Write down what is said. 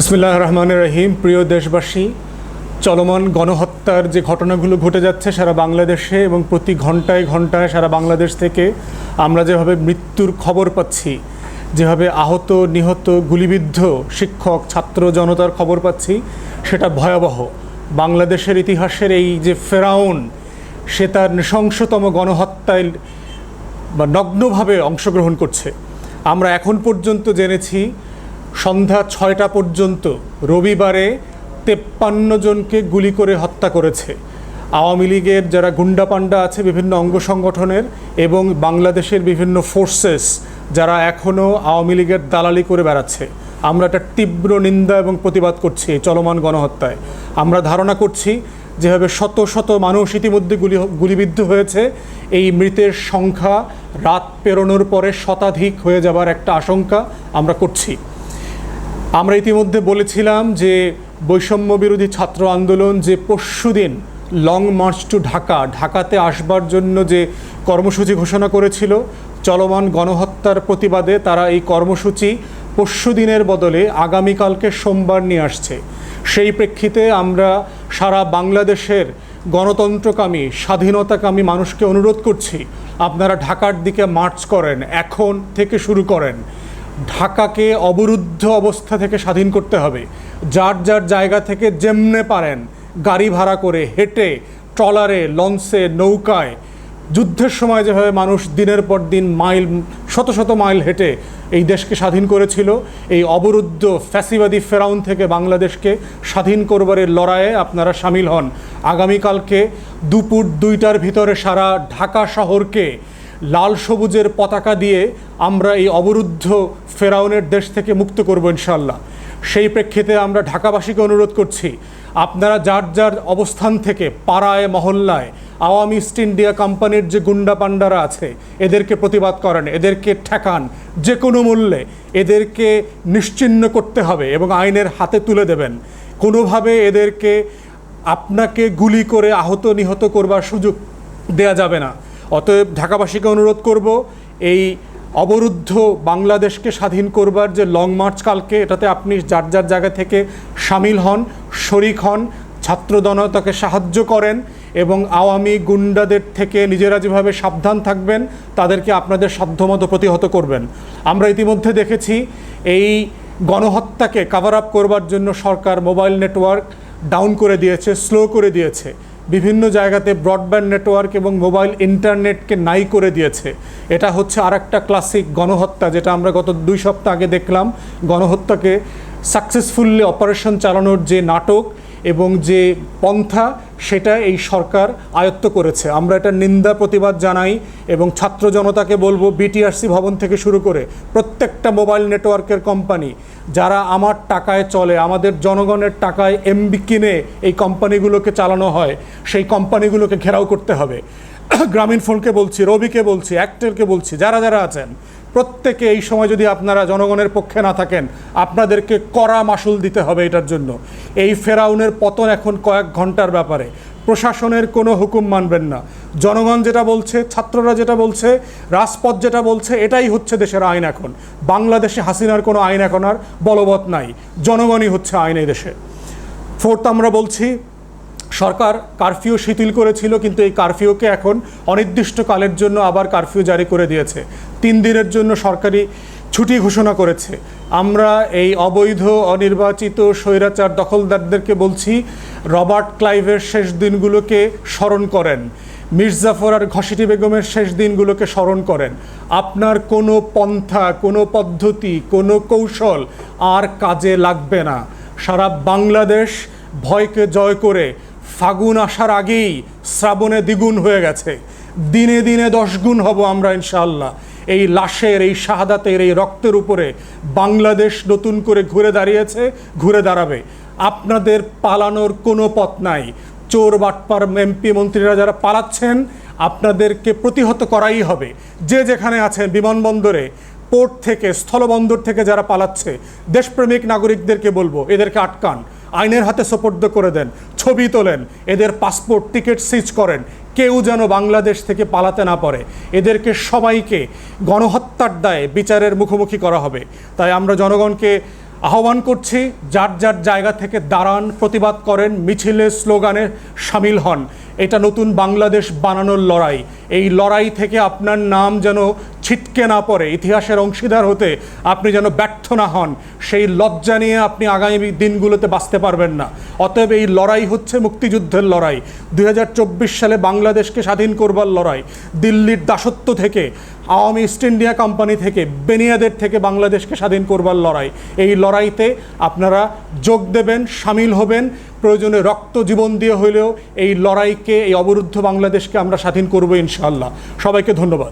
বিসমুল্লাহ রহমান রহিম। প্রিয় দেশবাসী, চলমান গণহত্যার যে ঘটনাগুলো ঘটে যাচ্ছে সারা বাংলাদেশে এবং প্রতি ঘন্টায় ঘন্টায় সারা বাংলাদেশ থেকে আমরা যেভাবে মৃত্যুর খবর পাচ্ছি, যেভাবে আহত, নিহত, গুলিবিদ্ধ শিক্ষক, ছাত্র জনতার খবর পাচ্ছি, সেটা ভয়াবহ। বাংলাদেশের ইতিহাসের এই যে ফেরাউন, সে তার নৃশংসতম গণহত্যায় বা নগ্নভাবে অংশগ্রহণ করছে। আমরা এখন পর্যন্ত জেনেছি সন্ধ্যা ছয়টা পর্যন্ত রবিবারে তেপ্পান্ন জনকে গুলি করে হত্যা করেছে। আওয়ামী লীগের যারা গুন্ডা পান্ডা আছে বিভিন্ন অঙ্গ সংগঠনের এবং বাংলাদেশের বিভিন্ন ফোর্সেস যারা এখনও আওয়ামী লীগের দালালি করে বেড়াচ্ছে। আমরা একটা তীব্র নিন্দা এবং প্রতিবাদ করছি এই চলমান গণহত্যায়। আমরা ধারণা করছি যেভাবে শত শত মানুষ ইতিমধ্যে গুলি গুলিবিদ্ধ হয়েছে, এই মৃতের সংখ্যা রাত পেরোনোর পরে শতাধিক হয়ে যাবার একটা আশঙ্কা আমরা করছি। আমরা ইতিমধ্যে বলেছিলাম যে বৈষম্য বিরোধী ছাত্র আন্দোলন যে পরশুদিন লং মার্চ টু ঢাকা, ঢাকাতে আসবার জন্য যে কর্মসূচি ঘোষণা করেছিল, চলমান গণহত্যার প্রতিবাদে তারা এই কর্মসূচি পরশু দিনের বদলে আগামীকালকে সোমবার নিয়ে আসছে। সেই প্রেক্ষিতে আমরা সারা বাংলাদেশের গণতন্ত্রকামী, স্বাধীনতাকামী মানুষকে অনুরোধ করছি, আপনারা ঢাকার দিকে মার্চ করেন, এখন থেকে শুরু করেন। ঢাকাকে অবরুদ্ধ অবস্থা থেকে স্বাধীন করতে হবে। যার যার জায়গা থেকে যেমনে পারেন গাড়ি ভাড়া করে হেঁটে, ট্রলারে, লঞ্চে, নৌকায়, যুদ্ধের সময় যেভাবে মানুষ দিনের পর দিন মাইল, শত শত মাইল হেঁটে এই দেশকে স্বাধীন করেছিল, এই অবরুদ্ধ ফ্যাসিবাদী ফেরাউন থেকে বাংলাদেশকে স্বাধীন করবারের লড়াইয়ে আপনারা সামিল হন। আগামীকালকে দুপুর দুইটার ভিতরে সারা ঢাকা শহরকে লাল সবুজের পতাকা দিয়ে আমরা এই অবরুদ্ধ ফেরাউনের দেশ থেকে মুক্ত করব ইনশাল্লাহ সেই প্রেক্ষিতে আমরা ঢাকাবাসীকে অনুরোধ করছি, আপনারা যার যার অবস্থান থেকে পাড়ায়, মহল্লায়, আওয়ামী ইস্ট ইন্ডিয়া কোম্পানির যে গুন্ডা পান্ডারা আছে, এদেরকে প্রতিবাদ করেন, এদেরকে ঠেকান, যে কোনো মূল্যে এদেরকে নিশ্চিহ্ন করতে হবে এবং আইনের হাতে তুলে দেবেন। কোনোভাবে এদেরকে আপনাকে গুলি করে আহত নিহত করবার সুযোগ দেয়া যাবে না। অতএব ঢাকাবাসীকে অনুরোধ করব, এই অবরুদ্ধ বাংলাদেশকে স্বাধীন করবার যে লং মার্চ কালকে, এটাতে আপনি যার যার জায়গা থেকে সামিল হন, শরিক হন ছাত্র জনতাকে সাহায্য করেন এবং আওয়ামী গুন্ডাদের থেকে নিজেরা যেভাবে সাবধান থাকবেন, তাদেরকে আপনাদের সাধ্যমতো প্রতিহত করবেন। আমরা ইতিমধ্যে দেখেছি এই গণহত্যাকে কাভার আপ করবার জন্য সরকার মোবাইল নেটওয়ার্ক ডাউন করে দিয়েছে স্লো করে দিয়েছে। বিভিন্ন জায়গাতে ব্রডব্যান্ড নেটওয়ার্ক এবং মোবাইল ইন্টারনেটকে নাই করে দিয়েছে। এটা হচ্ছে আর একটা ক্লাসিক গণহত্যা, যেটা আমরা গত দুই সপ্তাহ আগে দেখলাম। গণহত্যাকে সাকসেসফুল্লি অপারেশন চালানোর যে নাটক এবং যে পন্থা, সেটা এই সরকার আয়ত্ত করেছে। আমরা এটা নিন্দা, প্রতিবাদ জানাই এবং ছাত্র জনতাকে বলব বিটিআরসি ভবন থেকে শুরু করে প্রত্যেকটা মোবাইল নেটওয়ার্কের কোম্পানি, যারা আমার টাকায় চলে, আমাদের জনগণের টাকায় এমবি কিনে এই কোম্পানিগুলোকে চালানো হয়, সেই কোম্পানিগুলোকে ঘেরাও করতে হবে। গ্রামীণ ফোনকে বলছি, রবিকে বলছি অ্যাক্টেলকে বলছি, যারা যারা আছেন, প্রত্যেকে এই সময় যদি আপনারা জনগণের পক্ষে না থাকেন, আপনাদেরকে কড়া মাসুল দিতে হবে এটার জন্য। এই ফেরাউনের পতন এখন কয়েক ঘণ্টার ব্যাপারে। প্রশাসনের কোনো হুকুম মানবেন না। জনগণ যেটা বলছে, ছাত্ররা যেটা বলছে, রাজপথ যেটা বলছে, এটাই হচ্ছে দেশের আইন এখন। বাংলাদেশে হাসিনার কোনো আইন এখন আর বলবৎ নাই। জনগণই হচ্ছে আইন এই দেশে। ফোর্থ আমরা বলছি সরকার কারফিউ শিথিল করেছিল, কিন্তু এই কারফিউকে এখন অনির্দিষ্টকালের জন্য আবার কারফিউ জারি করে দিয়েছে। তিন দিনের জন্য সরকারি ছুটি ঘোষণা করেছে। আমরা এই অবৈধ, অনির্বাচিত স্বৈরাচার দখলদারদেরকে বলছি, রবার্ট ক্লাইভের শেষ দিনগুলোকে স্মরণ করেন। মির্জাফর আর ঘসিটি বেগমের শেষ দিনগুলোকে স্মরণ করেন। আপনার কোনো পন্থা, কোনো পদ্ধতি, কোনো কৌশল আর কাজে লাগবে না। সারা বাংলাদেশ ভয়কে জয় করে ফাগুন আসার আগেই শ্রাবণে দ্বিগুণ হয়ে গেছে। দিনে দিনে দশগুণ হব আমরা, ইনশাআল্লাহ। এই লাশের, এই শাহাদাতের, এই রক্তের উপরে বাংলাদেশ নতুন করে ঘুরে দাঁড়িয়েছে, ঘুরে দাঁড়াবে। আপনাদের পালানোর কোনো পথ নাই। চোর, বাটপার, এমপি, মন্ত্রীরা যারা পালাচ্ছেন, আপনাদেরকে প্রতিহত করাই হবে। যে যেখানে আছেন, বিমানবন্দরে, পোর্ট থেকে, স্থলবন্দর থেকে যারা পালাচ্ছে, দেশপ্রেমিক নাগরিকদেরকে বলব, এদেরকে আটকান। আইনের হাতে সোপর্দ করে দেন। ছবি তোলেন, এদের পাসপোর্ট টিকিট সিজ করেন, কেউ যেন বাংলাদেশ থেকে পালাতে না পারে। এদেরকে সবাইকে গণহত্যার দায়ে বিচারের মুখোমুখি করা হবে। তাই আমরা জনগণকে আহ্বান করছি, যার যার জায়গা থেকে দাঁড়ান প্রতিবাদ করেন, মিছিলে স্লোগানে সামিল হন। এটা নতুন বাংলাদেশ বানানোর লড়াই। এই লড়াই থেকে আপনার নাম যেন ছিটকে না পড়ে, ইতিহাসের অংশীদার হতে আপনি যেন ব্যর্থ না হন, সেই লজ্জা নিয়ে আপনি আগামী দিনগুলোতে বাঁচতে পারবেন না। অতএব এই লড়াই হচ্ছে মুক্তিযুদ্ধের লড়াই। দুই হাজার চব্বিশ সালে বাংলাদেশকে স্বাধীন করবার লড়াই, দিল্লির দাসত্ব থেকে, আওয়ামী ইস্ট ইন্ডিয়া কোম্পানি থেকে, বেনিয়াদের থেকে বাংলাদেশকে স্বাধীন করবার লড়াই। এই লড়াইতে আপনারা যোগ দেবেন, সামিল হবেন, প্রয়োজনে রক্ত জীবন দিয়ে হলেও এই লড়াইকে, এই অবরুদ্ধ বাংলাদেশকে আমরা স্বাধীন করব ইনশাআল্লাহ। সবাইকে ধন্যবাদ।